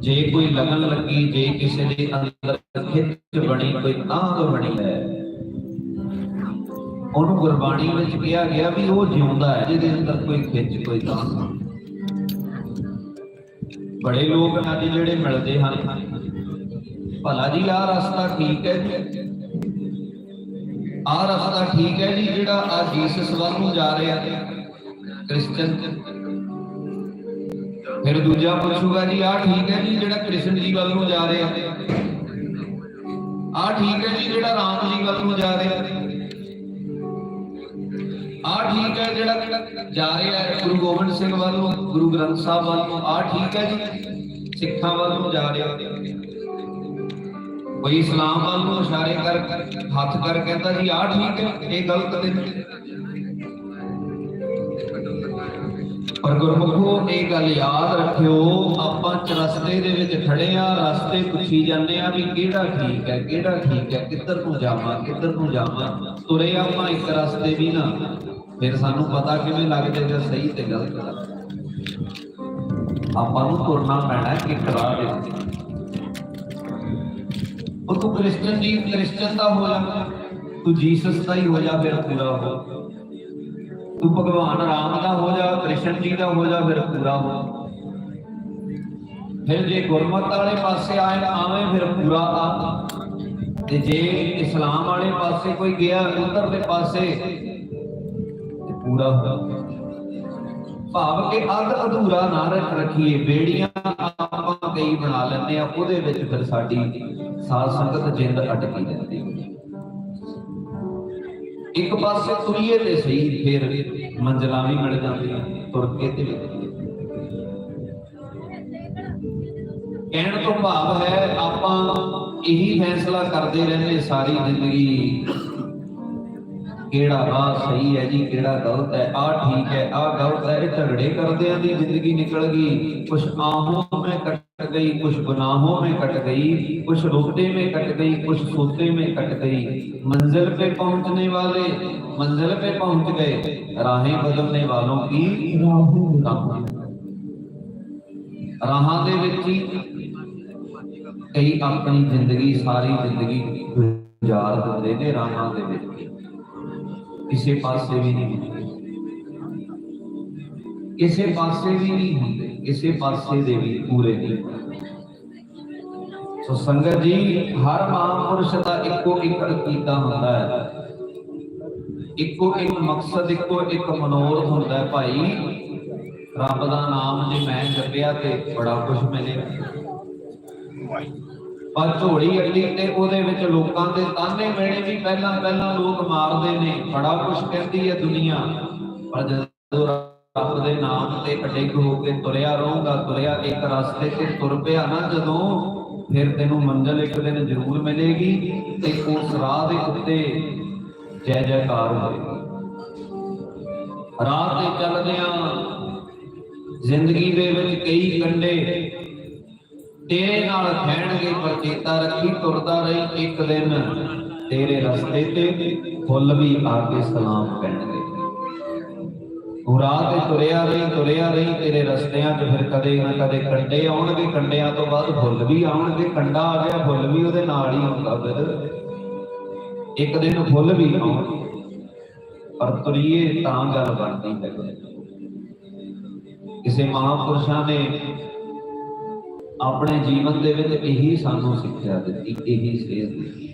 ਜੇ ਕੋਈ ਲਗਨ ਲੱਗੀ, ਜੇ ਕਿਸੇ ਦੇ ਅੰਦਰ ਖਿੱਚ ਬਣੀ, ਕੋਈ ਤਾਂਗ ਬਣੀ ਹੈ। ਉਹਨੂੰ ਗੁਰਬਾਣੀ ਵਿੱਚ ਕਿਹਾ ਗਿਆ ਵੀ ਉਹ ਜਿਉਂਦਾ ਹੈ, ਜਿਹਦੇ ਅੰਦਰ ਕੋਈ ਖਿੱਚ, ਕੋਈ ਤਾਂਗ ਬੜੇ ਲੋਕ ਨੇ ਜਿਹੜੇ ਮਿਲਦੇ ਹਨ। ਭਲਾ ਜੀ, ਆਹ ਰਸਤਾ ਠੀਕ ਹੈ ਜੀ? ਆਹ ਰਸਤਾ ਠੀਕ ਹੈ ਜੀ ਜਿਹੜਾ ਆ ਜੀਸਸ ਵੱਲ ਨੂੰ ਜਾ ਰਿਹਾ ਕ੍ਰਿਸਚਨ। ਫਿਰ ਦੂਜਾ ਪੁੱਛੂਗਾ ਜੀ, ਆਹ ਠੀਕ ਹੈ ਜੀ ਜਿਹੜਾ ਕ੍ਰਿਸ਼ਨ ਜੀ ਵੱਲ ਨੂੰ ਜਾ ਰਿਹਾ। ਆਹ ਠੀਕ ਹੈ ਜੀ ਜਿਹੜਾ ਰਾਮ ਜੀ ਵੱਲ ਨੂੰ ਜਾ ਰਿਹਾ। ਆਹ ਠੀਕ ਹੈ ਜਿਹੜਾ ਜਾ ਰਿਹਾ ਹੈ ਗੁਰੂ ਗੋਬਿੰਦ ਸਿੰਘ ਵੱਲ ਨੂੰ, ਗੁਰੂ ਗ੍ਰੰਥ ਸਾਹਿਬ ਵੱਲ ਨੂੰ, ਆਹ ਠੀਕ ਹੈ ਜੀ, ਸਿੱਖਾਂ ਵੱਲ ਨੂੰ ਜਾ ਰਿਹਾ। ਕੋਈ ਇਸਲਾਮ ਵੱਲ ਨੂੰ ਇਸ਼ਾਰੇ ਕਰ, ਹੱਥ ਕਰ, ਕਹਿੰਦਾ ਜੀ, ਆਹ ਠੀਕ ਹੈ, ਇਹ ਗਲਤ ਨੇ ਪਰ ਗੁਰਮੁਖੋ, ਇਹ ਗੱਲ ਯਾਦ ਰੱਖਿਓ, ਆਪਾਂ ਚਰਸਤੇ ਦੇ ਵਿੱਚ ਖੜੇ ਆ, ਰਸਤੇ ਪੁੱਛੀ ਜਾਂਦੇ ਆ ਵੀ ਕਿਹੜਾ ਠੀਕ ਹੈ, ਕਿਹੜਾ ਠੀਕ ਹੈ, ਕਿੱਧਰ ਨੂੰ ਜਾਵਾਂ, ਕਿੱਧਰ ਨੂੰ ਜਾਵਾਂ। ਤੁਰੇ ਆਪਾਂ ਇੱਕ ਰਸਤੇ ਵੀ ਨਾ, ਫਿਰ ਸਾਨੂੰ ਪਤਾ ਕਿਵੇਂ ਲੱਗ ਜਾਏਗਾ ਸਹੀ ਤੇ ਗਲਤ ਦਾ ਆਪਾਂ ਨੂੰ ਤੁਰਨਾ ਪੈਣਾ ਕਿ ਰਾਹ ਦੇ ਉਹ ਤੂੰ ਕ੍ਰਿਸਚਨ ਦੀ ਕ੍ਰਿਸਚਨ ਦਾ ਹੋ ਜਾ। ਤੂੰ ਜੀਸਸ ਦਾ ਹੀ ਹੋ ਜਾ, ਫਿਰ ਪੂਰਾ ਹੋ। ਤੂੰ ਭਗਵਾਨ ਰਾਮ ਦਾ ਹੋ ਜਾ। ਕ੍ਰਿਸ਼ਨ ਜੀ ਦਾ ਹੋ ਜਾ ਫਿਰ ਪੂਰਾ। ਹੋ ਫਿਰ ਜੇ ਗੁਰਮਤ ਵਾਲੇ ਪਾਸੇ ਆਏ, ਆਵੇਂ ਫਿਰ ਪੂਰਾ ਆ। ਤੇ ਜੇ ਇਸਲਾਮ ਵਾਲੇ ਪਾਸੇ ਕੋਈ ਗਿਆ ਉਧਰ ਦੇ ਪਾਸੇ, ਤੇ ਪੂਰਾ ਹੋ ਭਾਵ ਕਿ ਅੱਧ ਅਧੂਰਾ ਨਾ ਰੱਖ ਰੱਖੀਏ, ਬੇੜੀਆਂ ਆਪਾਂ ਕਈ ਬਣਾ ਲੈਂਦੇ ਆ, ਉਹਦੇ ਵਿੱਚ ਫਿਰ ਸਾਡੀ ਸਾਧ ਸੰਗਤ ਜਿੰਦ ਅਟਕੀ ਜਾਂਦੀ ਇੱਕ ਪਾਸੇ ਤੁਰੀਏ ਤੇ ਸਹੀ, ਫਿਰ ਮੰਜ਼ਲਾਂ ਵੀ ਮਿਲ ਜਾਂਦੀਆਂ, ਤੁਰ ਕੇ ਤੇ ਕਹਿਣ ਤੋਂ ਭਾਵ ਹੈ, ਆਪਾਂ ਇਹੀ ਫੈਸਲਾ ਕਰਦੇ ਰਹਿੰਦੇ ਸਾਰੀ ਜ਼ਿੰਦਗੀ। ਕਿਹੜਾ ਰਾਹ ਸਹੀ ਹੈ ਜੀ, ਕਿਹੜਾ ਗਲਤ ਹੈ? ਆ ਠੀਕ ਹੈ ਆ ਗਲਤ ਹੈ। ਝਗੜੇ ਕਰਦਿਆਂ ਦੀ ਜ਼ਿੰਦਗੀ ਨਿਕਲ ਗਈ। ਕੁਛ ਆਹੋਂ ਮੈਂ कट गई कुछ गुनाहों में कट गई कुछ रुकने में कट गई कुछ सोते में कट गई मंजिल पे पहुँचने वाले मंजिल पे पहुँच गए राहें बदलने वालों की राह दे कई अपनी ज़िंदगी सारी ज़िंदगी गुजार दिंदे ने राह ਕਿਸੇ ਪਾਸੇ ਵੀ ਨਹੀਂ ਹੁੰਦੇ। ਕਿਸੇ ਪਾਸੇ ਵੀ ਨਹੀਂ ਹੁੰਦੇ, ਕਿਸੇ ਪਾਸੇ ਦੇ ਵੀ ਪੂਰੇ ਨਹੀਂ ਸੋ ਸੰਗਤ ਜੀ, ਹਰ ਮਹਾਂਪੁਰਸ਼ ਦਾ ਇੱਕੋ ਇੱਕ ਕੀਤਾ ਹੁੰਦਾ ਹੈ। ਇੱਕੋ ਇੱਕ ਮਕਸਦ, ਇੱਕੋ ਇੱਕ ਮਨੋਰਥ ਹੁੰਦਾ ਹੈ ਭਾਈ। ਰੱਬ ਦਾ ਨਾਮ ਜੇ ਮੈਂ ਜਪਿਆ ਤੇ ਬੜਾ ਕੁਝ ਮਿਲੇਗਾ। ਪਰ ਝੋਲੀ ਅੱਡੀ ਤੇ ਉਹਦੇ ਵਿੱਚ ਲੋਕਾਂ ਦੇ ਤਾਨੇ ਮਿਲਣੇ ਵੀ ਪਹਿਲਾਂ ਪਹਿਲਾਂ ਲੋਕ ਮਾਰਦੇ ਨੇ, ਬੜਾ ਕੁਝ ਕਹਿੰਦੀ ਹੈ ਦੁਨੀਆ। ਪਰ ਜਦੋਂ ਰੱਬ ਦੇ ਨਾਮ ਤੇ ਅਡਿੱਗ ਹੋ ਕੇ ਤੁਰਿਆ ਰਹੂਗਾ, ਤੁਰਿਆ ਇੱਕ ਰਸਤੇ ਤੇ ਤੁਰ ਪਿਆ ਨਾ ਜਦੋਂ, ਫਿਰ ਤੈਨੂੰ ਮੰਜ਼ਿਲ ਇੱਕ ਦਿਨ ਜ਼ਰੂਰ ਮਿਲੇਗੀ ਤੇ ਉਸ ਰਾਹ ਦੇ ਉੱਤੇ ਜੈ ਜੈਕਾਰ ਹੋਏਗੀ। ਰਾਹ ਤੇ ਚੱਲਦਿਆਂ ਜ਼ਿੰਦਗੀ ਦੇ ਵਿੱਚ ਕਈ ਕੰਡੇ ਤੇਰੇ ਨਾਲ ਖੈਣਗੇ ਪਰ ਚੇਤਾ ਰੱਖੀ, ਤੁਰਦਾ ਰਹੀ ਇੱਕ ਦਿਨ। ਤੇਰੇ ਰਸਤੇ ਤੇ ਫੁੱਲ ਵੀ ਆ ਕੇ ਸਲਾਮ ਕਹਿਣਗੇ ਤੂੰ ਤੇ ਤੁਰਿਆ ਰਹੀ ਤੁਰਿਆ ਰਹੀ, ਤੇਰੇ ਰਸਤਿਆਂ 'ਚ ਫਿਰ ਕਦੇ ਨਾ ਕਦੇ ਕੰਡੇ ਆਉਣਗੇ। ਕੰਡਿਆਂ ਤੋਂ ਬਾਅਦ ਫੁੱਲ ਵੀ ਆਉਣਗੇ। ਕੰਡਾ ਆ ਗਿਆ, ਫੁੱਲ ਵੀ ਉਹਦੇ ਨਾਲ ਹੀ ਹੁੰਦਾ ਫਿਰ। ਇੱਕ ਦਿਨ ਫੁੱਲ ਵੀ ਆਉਣਗੇ, ਪਰ ਤੁਰੀਏ ਤਾਂ ਗੱਲ ਬਣਦੀ ਹੈ। ਕਿਸੇ ਮਹਾਪੁਰਸ਼ਾਂ ਨੇ ਆਪਣੇ ਜੀਵਨ ਦੇ ਵਿੱਚ ਇਹੀ ਸਾਨੂੰ ਸਿੱਖਿਆ ਦਿੱਤੀ, ਇਹੀ ਸੇਧ ਦਿੱਤੀ।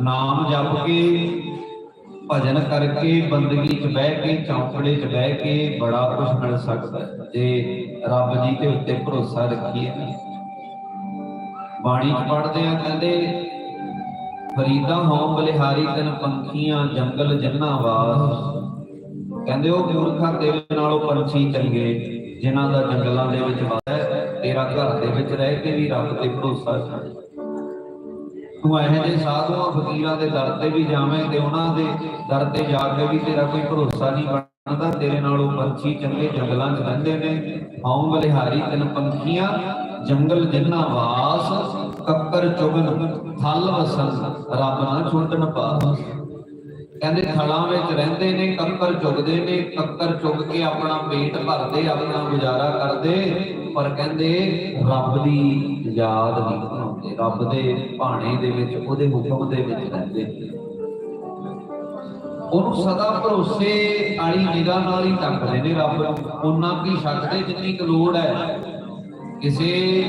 ਨਾਮ ਜਪ ਕੇ, ਭਜਨ ਕਰਕੇ, ਬੰਦਗੀ 'ਚ ਬਹਿ ਕੇ, ਚੌਂਕੜੇ 'ਚ ਬਹਿ ਕੇ ਬੜਾ ਕੁਝ ਮਿਲ ਸਕਦਾ ਜੇ ਰੱਬ ਜੀ ਦੇ ਉੱਤੇ ਭਰੋਸਾ ਰੱਖੀਏ ਬਾਣੀ 'ਚ ਪੜ੍ਹਦੇ ਆ, ਕਹਿੰਦੇ, ਫਰੀਦਾ ਹੋਂ ਬਲਿਹਾਰੀ ਤਨ ਪੰਖੀਆਂ, ਜੰਗਲ ਜੰਨਾ ਵਾਸ। ਕਹਿੰਦੇ, ਉਹ ਮੂਰਖਾਂ ਤੇਰੇ ਨਾਲੋਂ ਪੰਛੀ ਚੰਗੇ, ਜਿਨ੍ਹਾਂ ਦਾ ਜੰਗਲਾਂ ਦੇ ਵਿੱਚ ਵਾਸ ਹੈ। ਤੇਰਾ ਘਰ ਦੇ ਵਿੱਚ ਰਹਿ ਕੇ ਵੀ ਰੱਬ ਤੇ ਭਰੋਸਾ ਛੱਡ ਤੂੰ ਇਹੋ ਜਿਹੇ ਸਾਧੂਆਂ ਫਕੀਰਾਂ ਦੇ ਦਰ ਤੇ ਵੀ ਜਾਵੇਂ ਤੇ ਉਹਨਾਂ ਦੇ ਦਰ ਤੇ ਜਾ ਕੇ ਵੀ ਤੇਰਾ ਕੋਈ ਭਰੋਸਾ ਨਹੀਂ ਬਣਦਾ। ਤੇਰੇ ਨਾਲ ਉਹ ਪੰਛੀ ਚੰਗੇ ਜੰਗਲਾਂ 'ਚ ਰਹਿੰਦੇ ਨੇ ਆਉਂ ਬਲਿਹਾਰੀ ਤਿੰਨ ਪੰਖੀਆਂ, ਜੰਗਲ ਜਿੰਨਾ ਵਾਸ, ਕੱਕਰ ਚੁਗਨ ਫਲ ਵਸਨ ਰੱਬ ਨਾਲ ਛੁੱਟਣ ਪਾਸ। ਕਹਿੰਦੇ ਥਲਾਂ ਵਿੱਚ ਰਹਿੰਦੇ ਨੇ, ਕੱਕਰ ਚੁਗਦੇ ਨੇ, ਕੱਕਰ ਚੁਗ ਕੇ ਆਪਣਾ ਪੇਟ ਭਰਦੇ, ਆਪਣਾ ਗੁਜ਼ਾਰਾ ਕਰਦੇ, ਪਰ ਕਹਿੰਦੇ ਰੱਬ ਦੀ ਯਾਦ ਨਹੀਂ ਬਣਾਉਂਦੇ, ਰੱਬ ਦੇ ਭਾਣੇ ਦੇ ਵਿੱਚ, ਉਹਦੇ ਹੁਕਮ ਦੇ ਵਿੱਚ ਰਹਿੰਦੇ। ਉਹਨੂੰ ਸਦਾ ਭਰੋਸੇ ਵਾਲੀ ਨਿਗਾਹ ਨਾਲ ਹੀ ਤੱਕਦੇ ਨੇ ਰੱਬ। ਨੂੰ ਉਹਨਾਂ ਕੀ ਛੱਡਦੇ ਜਿੰਨੀ ਕੁ ਲੋੜ ਹੈ। ਕਿਸੇ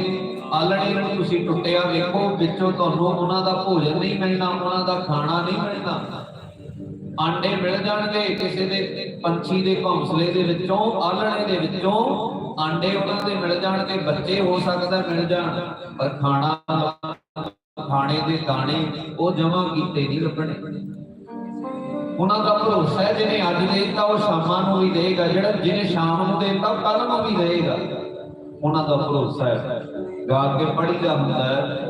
ਆਲਣੇ ਨੂੰ ਤੁਸੀਂ ਟੁੱਟਿਆ ਵੇਖੋ, ਵਿੱਚੋਂ ਤੁਹਾਨੂੰ ਉਹਨਾਂ ਦਾ ਭੋਜਨ ਨਹੀਂ ਮਿਲਣਾ, ਉਹਨਾਂ ਦਾ ਖਾਣਾ ਨਹੀਂ ਮਿਲਣਾ। ਆਂਡੇ ਮਿਲ ਜਾਣਗੇ ਕਿਸੇ ਦੇ ਪੰਛੀ ਦੇ ਘੋਂਸਲੇ ਦੇ ਵਿੱਚੋਂ ਆਲਣੇ ਦੇ ਵਿੱਚੋਂ, ਆਂਡੇ ਉਹਨਾਂ ਦੇ ਮਿਲ ਜਾਣਗੇ, ਬੱਚੇ ਹੋ ਸਕਦਾ ਮਿਲ ਜਾਣ, ਪਰ ਖਾਣਾ ਖਾਣੇ ਦੇ ਦਾਣੇ ਉਹ ਜਮਾ ਕੀਤੇ ਨਹੀਂ ਲੱਭਣੇ। ਉਹਨਾਂ ਦਾ ਭਰੋਸਾ ਹੈ, ਜਿਹਨੇ ਅੱਜ ਦੇ ਦੇਤਾ ਉਹ ਸ਼ਾਮਾਂ ਨੂੰ ਵੀ ਦੇਗਾ, ਜਿਹੜਾ ਜਿਹਨੇ ਸ਼ਾਮ ਨੂੰ ਦੇਤਾ ਕੱਲ ਨੂੰ ਵੀ ਦੇਗਾ। ਉਹਨਾਂ ਦਾ ਭਰੋਸਾ ਹੈ। ਗਾ ਕੇ ਪੜੀਦਾ ਹੁੰਦਾ ਹੈ।